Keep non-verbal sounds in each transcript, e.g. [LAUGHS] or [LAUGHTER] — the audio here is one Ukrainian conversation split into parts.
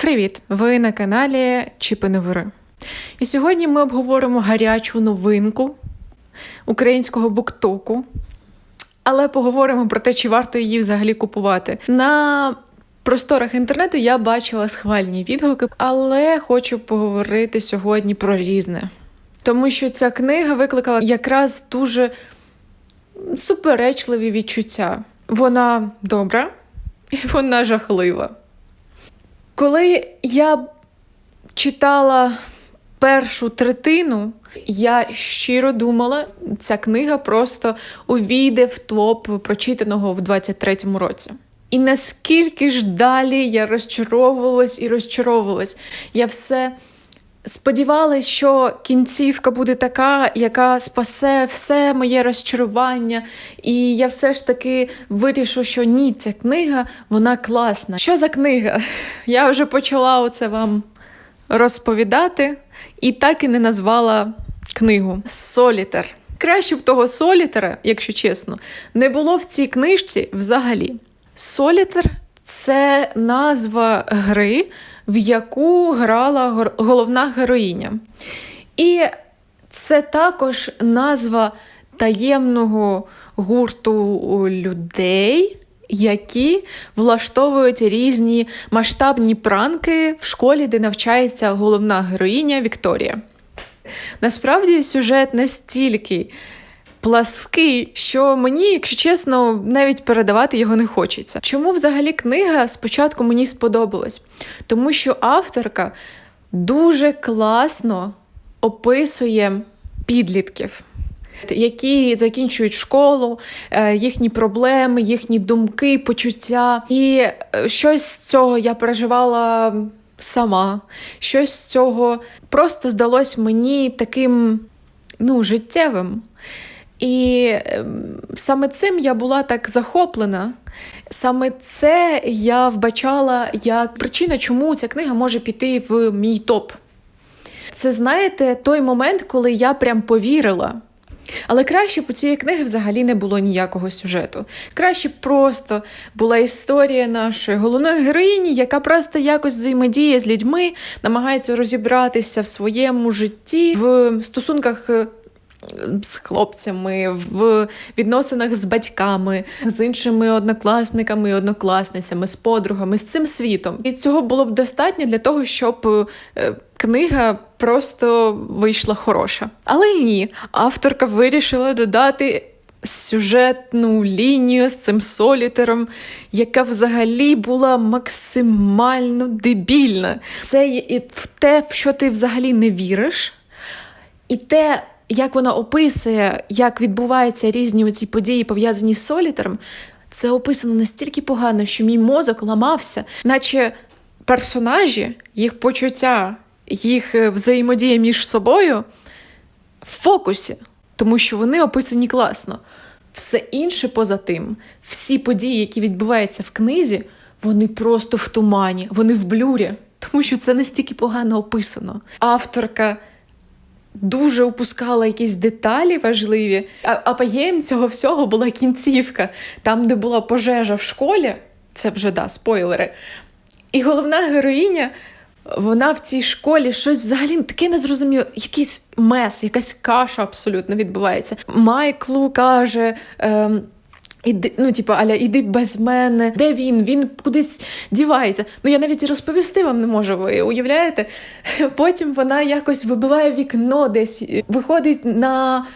Привіт! Ви на каналі Чіпи Невири. І сьогодні ми обговоримо гарячу новинку українського буктоку, але поговоримо про те, чи варто її взагалі купувати. На просторах інтернету я бачила схвальні відгуки, але хочу поговорити сьогодні про різне. Тому що ця книга викликала якраз дуже суперечливі відчуття. Вона добра і вона жахлива. Коли я читала першу третину, я щиро думала, ця книга просто увійде в топ прочитаного в 23-му році. І наскільки ж далі я розчаровувалась і розчаровувалась. Я все сподівалась, що кінцівка буде така, яка спасе все моє розчарування. І я все ж таки вирішу, що ні, ця книга вона класна. Що за книга? [LAUGHS] Я вже почала оце вам розповідати і так і не назвала книгу Солітер. Краще б того солітера, якщо чесно, не було в цій книжці взагалі. Солітер це назва гри, в яку грала головна героїня. І це також назва таємного гурту людей, які влаштовують різні масштабні пранки в школі, де навчається головна героїня Вікторія. Насправді сюжет настільки плаский, що мені, якщо чесно, навіть передавати його не хочеться. Чому взагалі книга спочатку мені сподобалась? Тому що авторка дуже класно описує підлітків. Які закінчують школу, е, їхні проблеми, їхні думки, почуття. І е, щось з цього я переживала сама. Щось з цього просто здалось мені таким ну, життєвим. І ем, саме цим я була так захоплена. Саме це я вбачала як причина, чому ця книга може піти в мій топ. Це, знаєте, той момент, коли я прям повірила. Але краще по цієї книги взагалі не було ніякого сюжету. Краще б просто була історія нашої головної героїні, яка просто якось взаємодіє з людьми, намагається розібратися в своєму житті, в стосунках е, з хлопцями, в відносинах з батьками, з іншими однокласниками однокласницями, з подругами, з цим світом. І цього було б достатньо для того, щоб е, книга просто вийшла хороша. Але ні, авторка вирішила додати. Сюжетну лінію з цим солітером, яка взагалі була максимально дебільна. Це і те, в що ти взагалі не віриш, і те, як вона описує, як відбуваються різні оці події, пов'язані з солітером, це описано настільки погано, що мій мозок ламався, наче персонажі, їх почуття, їх е, взаємодія між собою в фокусі, тому що вони описані класно. Все інше поза тим, всі події, які відбуваються в книзі, вони просто в тумані, вони в блюрі, [LAUGHS] тому що це настільки погано описано. Авторка дуже упускала якісь деталі важливі. А апогеєм цього всього була кінцівка, там, де була пожежа в школі, це вже да, спойлери. І головна героїня, вона в цій школі щось взагалі таке незрозуміло, якийсь мес, якась каша абсолютно відбувається. Майклу каже. Ем, Іди, ну, типу, Аля, іди без мене. Де він? Він кудись дівається. Ну, я навіть і розповісти вам не можу, ви уявляєте? [LAUGHS] Потім вона якось вибиває вікно десь, виходить на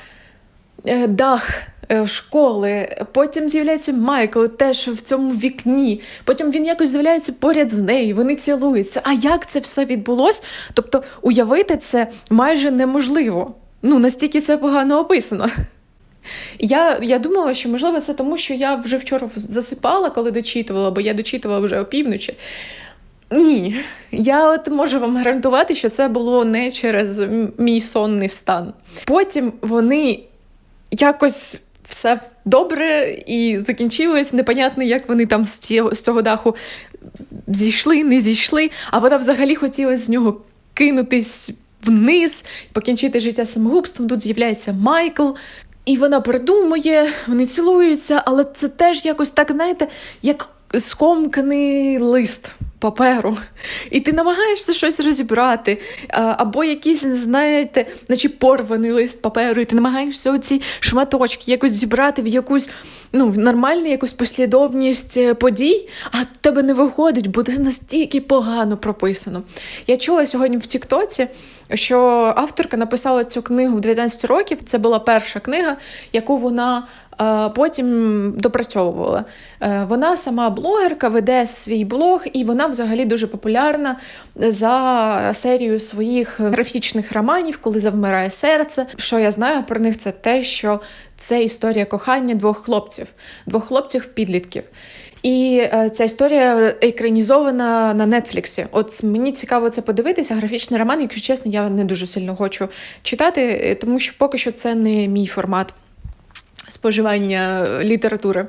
е, дах е, школи. Потім з'являється Майкл теж в цьому вікні. Потім він якось з'являється поряд з нею, вони цілуються. А як це все відбулось? Тобто уявити це майже неможливо. Ну, настільки це погано описано. Я я думала, що можливо це тому, що я вже вчора засипала, коли дочитувала, бо я дочитувала вже опівночі. Ні, я от можу вам гарантувати, що це було не через мій сонний стан. Потім вони якось все добре і закінчилось. Непонятно, як вони там з цього, з цього даху зійшли, не зійшли, а вона взагалі хотіла з нього кинутись вниз, покінчити життя самогубством. Тут з'являється Майкл. І вона придумує, вони цілуються, але це теж якось так, знаєте, як скомканий лист паперу, і ти намагаєшся щось розібрати, або якийсь, знаєте, наче порваний лист паперу, і ти намагаєшся оці шматочки якось зібрати в якусь ну, в нормальну якусь послідовність е, подій, а в тебе не виходить, бо це настільки погано прописано. Я чула сьогодні в Тіктоці. Що авторка написала цю книгу в 19 років, це була перша книга, яку вона потім допрацьовувала. Е, вона сама блогерка, веде свій блог, і вона взагалі дуже популярна за серією своїх графічних романів, коли завмирає серце. Що я знаю про них, це те, що це історія кохання двох хлопців, двох хлопців-підлітків. І е, ця історія екранізована на Нетфліксі. От мені цікаво це подивитися. Графічний роман, якщо чесно, я не дуже сильно хочу читати, е, тому що поки що це не мій формат. Споживання літератури.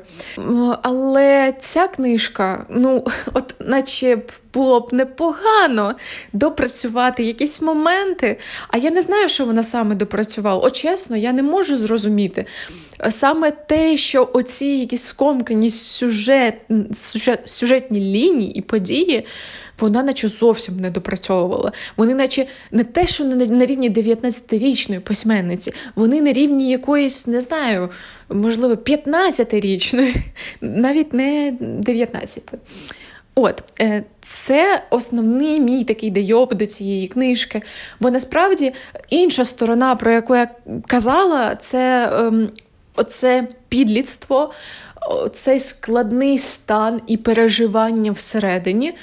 Але ця книжка, ну, [LAUGHS] от наче б було б непогано допрацювати якісь моменти, а я не знаю, що вона саме допрацювала. От чесно, я не можу зрозуміти. Саме те, що оці якісь скомкані сюжет, сюжет, сюжетні лінії і події, вона наче зовсім не допрацьовувала. Вони, наче не те, що на, рівні 19-річної письменниці, вони на рівні якоїсь, не знаю, можливо, 15-річної, [LAUGHS] навіть не 19. От, е, це основний мій такий дейоб до цієї книжки. Бо насправді інша сторона, про яку я казала, це ем, оце підлітство, цей складний стан і переживання всередині.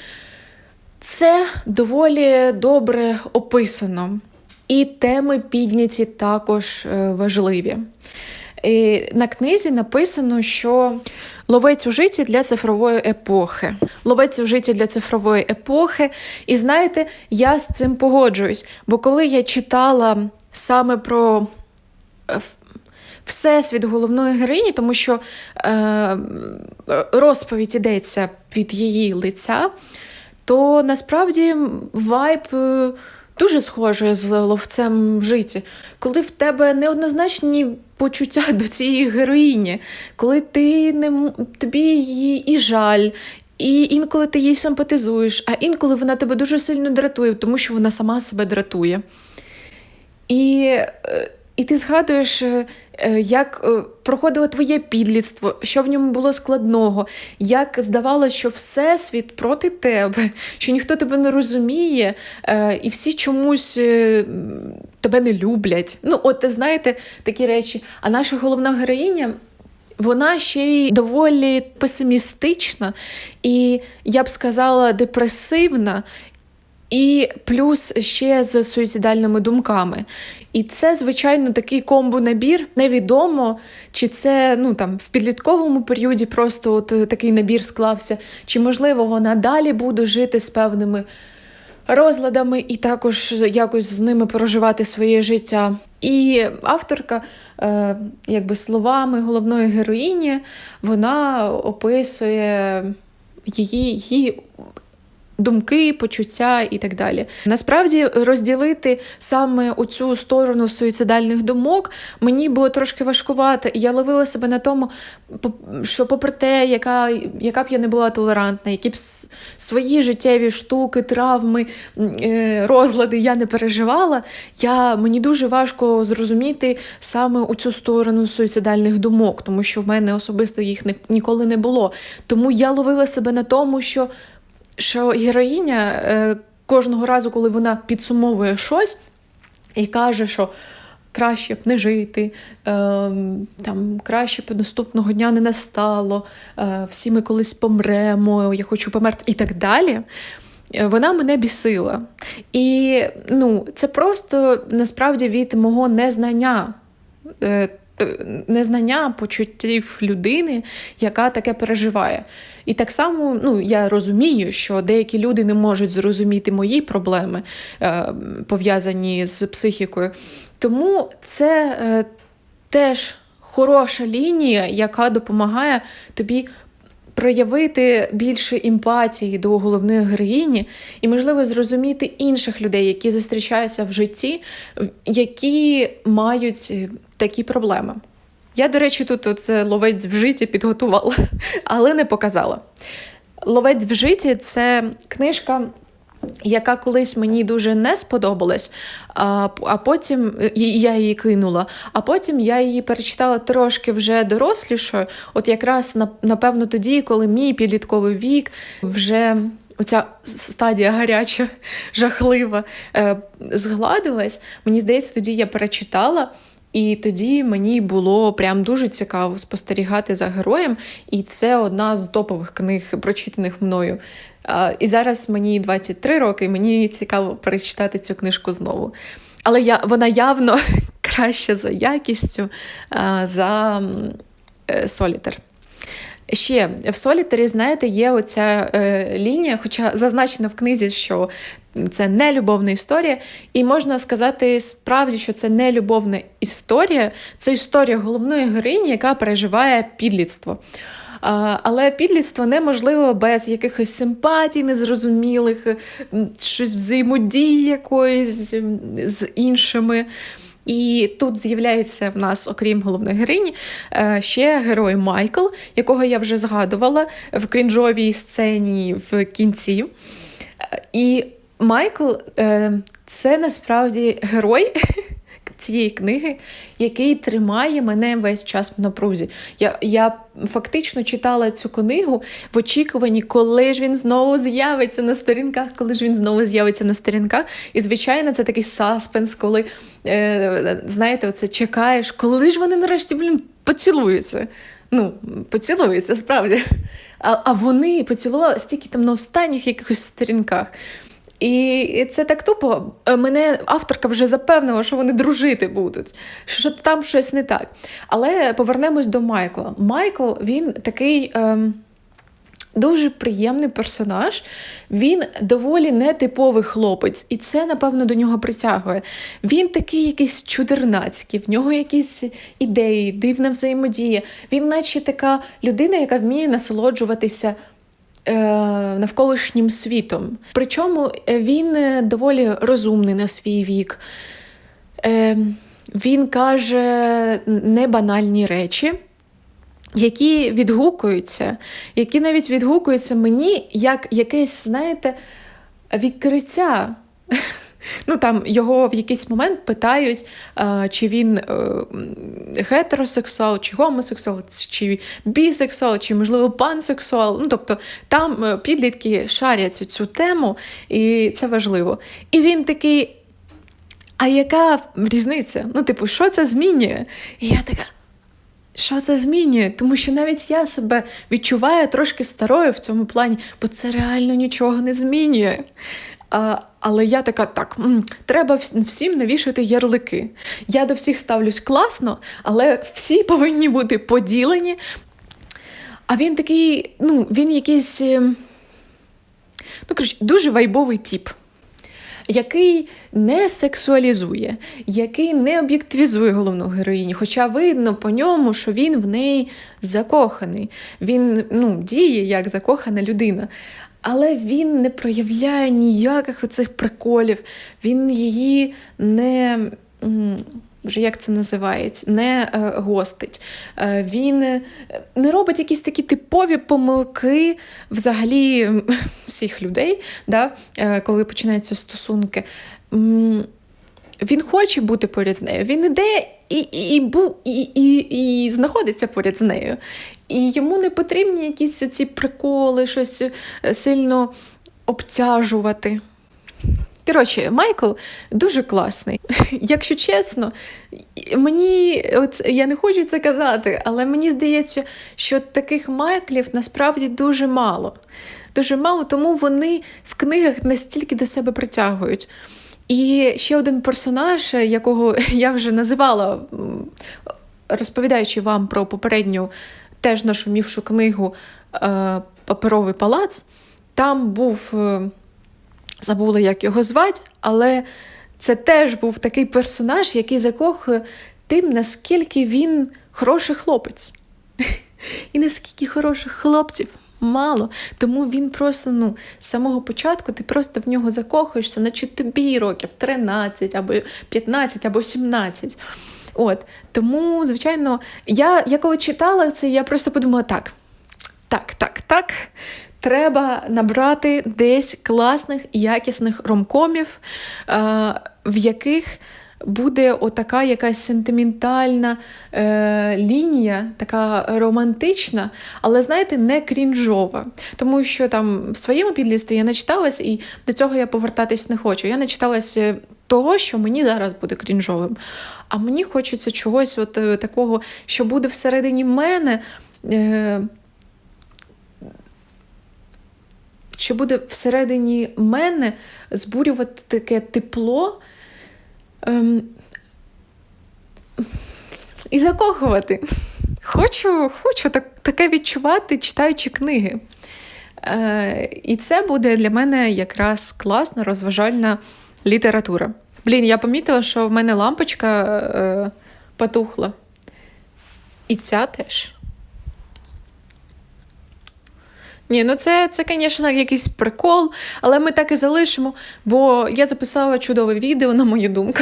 Це доволі добре описано. І теми підняті також е, важливі. І на книзі написано, що ловець у житті для цифрової епохи. Ловець у житті для цифрової епохи. І знаєте, я з цим погоджуюсь. Бо коли я читала саме про е, всесвіт головної героїні, тому що е, розповідь ідеться від її лиця, то насправді вайб. Е, Дуже схоже з ловцем в житті, коли в тебе неоднозначні почуття [LAUGHS] до цієї героїні, коли ти не тобі її і жаль, і інколи ти їй симпатизуєш, а інколи вона тебе дуже сильно дратує, тому що вона сама себе дратує. І, е, І ти згадуєш. Е, Як е, проходило твоє підлітство, що в ньому було складного, як здавалося, що всесвіт проти тебе, що ніхто тебе не розуміє, е, і всі чомусь тебе не люблять. Ну, от знаєте, такі речі. А наша головна героїня. Вона ще й доволі песимістична, і я б сказала, депресивна, і плюс ще з суїцидальними думками. І це, звичайно, такий комбо-набір. Невідомо, чи це ну, там, в підлітковому періоді просто от такий набір склався, чи, можливо, вона далі буде жити з певними розладами і також якось з ними проживати своє життя. І авторка, е, якби словами головної героїні, вона описує її, її думки, почуття і так далі. Насправді розділити саме у цю сторону суїцидальних думок мені було трошки важкувато, я ловила себе на тому, що, попри те, яка яка б я не була толерантна, які б свої життєві штуки, травми, е, розлади я не переживала, я, мені дуже важко зрозуміти саме у цю сторону суїцидальних думок, тому що в мене особисто їх не, ніколи не було. Тому я ловила себе на тому, що що героїня е, кожного разу, коли вона підсумовує щось і каже, що краще б не жити, е, там, краще б наступного дня не настало, е, всі ми колись помремо, я хочу померти і так далі. Е, вона мене бісила. І ну, це просто насправді від мого незнання. Е, незнання почуттів людини, яка таке переживає. І так само ну, я розумію, що деякі люди не можуть зрозуміти мої проблеми, е, пов'язані з психікою. Тому це е, теж хороша лінія, яка допомагає тобі. Проявити більше емпатії до головної героїні і, можливо, зрозуміти інших людей, які зустрічаються в житті, які мають такі проблеми. Я, до речі, тут це ловець в житті підготувала, [LAUGHS] але не показала. Ловець в житті це книжка. Яка колись мені дуже не сподобалась, а а потім я її кинула. А потім я її перечитала трошки вже дорослішою. От якраз напевно тоді, коли мій підлітковий вік вже оця стадія гаряча, [LAUGHS] жахлива, е, згладилась. Мені здається, тоді я перечитала. І тоді мені було прям дуже цікаво спостерігати за героєм, і це одна з топових книг, прочитаних мною. І зараз мені 23 роки, і мені цікаво перечитати цю книжку знову. Але я, вона явно [LAUGHS] краща за якістю за Солітер. Ще в Солітері, знаєте, є оця е, лінія, хоча зазначено в книзі, що це не любовна історія, і можна сказати справді, що це не любовна історія, це історія головної героїні, яка переживає підлітство. Але підлітство неможливо без якихось симпатій, незрозумілих, щось взаємодії якоїсь з іншими. І тут з'являється в нас, окрім головної героїні, е, ще герой Майкл, якого я вже згадувала в крінжовій сцені в кінці. Е, і Майкл е, це насправді герой [LAUGHS] цієї книги, який тримає мене весь час в напрузі. Я я фактично читала цю книгу в очікуванні, коли ж він знову з'явиться на сторінках, коли ж він знову з'явиться на сторінках. І, звичайно, це такий саспенс, коли е, знаєте, оце чекаєш, коли ж вони нарешті блін, поцілуються. Ну, поцілуються, справді. А а вони поцілували стільки там на останніх якихось сторінках. І це так тупо. Е, мене авторка вже запевнила, що вони дружити будуть, що там щось не так. Але повернемось до Майкла. Майкл він такий. Ем... Дуже приємний персонаж, він доволі нетиповий хлопець, і це, напевно, до нього притягує. Він такий якийсь чудернацький, в нього якісь ідеї, дивна взаємодія. Він, наче така людина, яка вміє насолоджуватися навколишнім світом. Причому е, він е, доволі розумний на свій вік. Він каже небанальні речі, які відгукуються, які навіть відгукуються мені як якесь, знаєте, відкриття. Ну там його в якийсь момент питають, чи він е, гетеросексуал, чи гомосексуал, чи бісексуал, чи, можливо, пансексуал. Ну, Тобто там е, підлітки шарять цю тему, і це важливо. І він такий. А яка різниця? Ну, типу, що це змінює? І я така. Що це змінює? Тому що навіть я себе відчуваю трошки старою в цьому плані, бо це реально нічого не змінює. А, Але я така, так, треба всім навішати ярлики. Я до всіх ставлюсь класно, але всі [LAUGHS] повинні бути поділені. А він такий, ну, він якийсь е, ну, коротше, дуже вайбовий тип. Який не сексуалізує, який не об'єктивізує головну героїню, хоча видно по ньому, що він в неї закоханий. Він ну, діє як закохана людина але він не проявляє ніяких оцих приколів, він її не. Вже як це називається, не е, гостить. Е, він е, не робить якісь такі типові помилки взагалі [LAUGHS] всіх людей, да, е, коли починаються стосунки. Він хоче бути поряд з нею. Він іде і і, і, і, і знаходиться поряд з нею. І йому не потрібні якісь ці приколи, щось е, сильно обтяжувати. Коротше, Майкл дуже класний. [LAUGHS] Якщо чесно, мені от, я не хочу це казати, але мені здається, що таких майклів насправді дуже мало. Дуже мало, тому вони в книгах настільки до себе притягують. І ще один персонаж, якого [LAUGHS] я вже називала, розповідаючи вам про попередню теж нашумівшу книгу е, Паперовий палац, там був, е, забула, як його звати, але це теж був такий персонаж, який закохує тим, наскільки він хороший хлопець. [LAUGHS] І наскільки хороших хлопців мало. Тому він просто ну, з самого початку ти просто в нього закохуєшся, наче тобі років 13, або 15, або 17. От Тому, звичайно, я я коли читала це, я просто подумала: так, так, так, так. треба набрати десь класних якісних ромкомів, е, в яких буде отака якась сентиментальна е, лінія, така романтична, але знаєте, не крінжова. Тому що там в своєму підлісті я начиталась, і до цього я повертатись не хочу. Я начиталась е, того, що мені зараз буде крінжовим. А мені хочеться чогось от, е, такого, що буде всередині мене. Е, що буде всередині мене збурювати таке тепло ем, і закохувати. Хочу, хочу так, таке відчувати, читаючи книги. Е, і це буде для мене якраз класна розважальна література. Блін, я помітила, що в мене лампочка е, потухла. І ця теж. Ні, ну це, це, звісно, якийсь прикол, але ми так і залишимо, бо я записала чудове відео, на мою думку.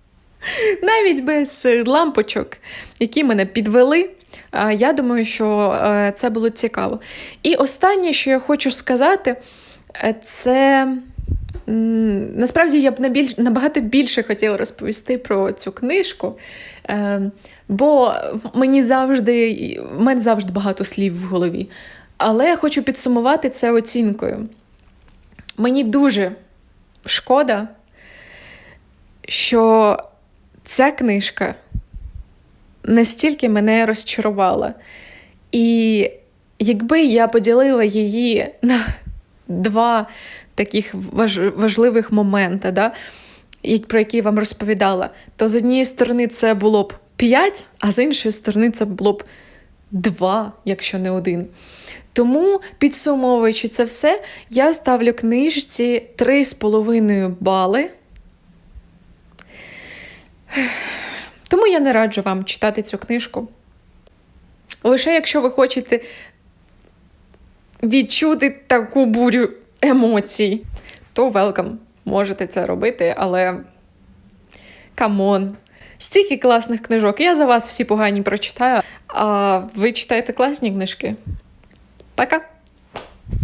[LAUGHS] Навіть без е, лампочок, які мене підвели. Я думаю, що е, це було цікаво. І останнє, що я хочу сказати, е, це насправді я б набагато більше хотіла розповісти про цю книжку, е, бо мені завжди, в мене завжди багато слів в голові. Але я хочу підсумувати це оцінкою. Мені дуже шкода, що ця книжка настільки мене розчарувала. І якби я поділила її на два таких важ- важливих моменти, да, про які я вам розповідала, то з однієї сторони це було б 5, а з іншої сторони це було б 2, якщо не один. Тому, підсумовуючи це все, я ставлю книжці 3,5 бали. Тому я не раджу вам читати цю книжку. Лише якщо ви хочете відчути таку бурю емоцій, то велкам. Можете це робити, але камон. Стільки класних книжок. Я за вас всі погані прочитаю, а ви читаєте класні книжки. Пока!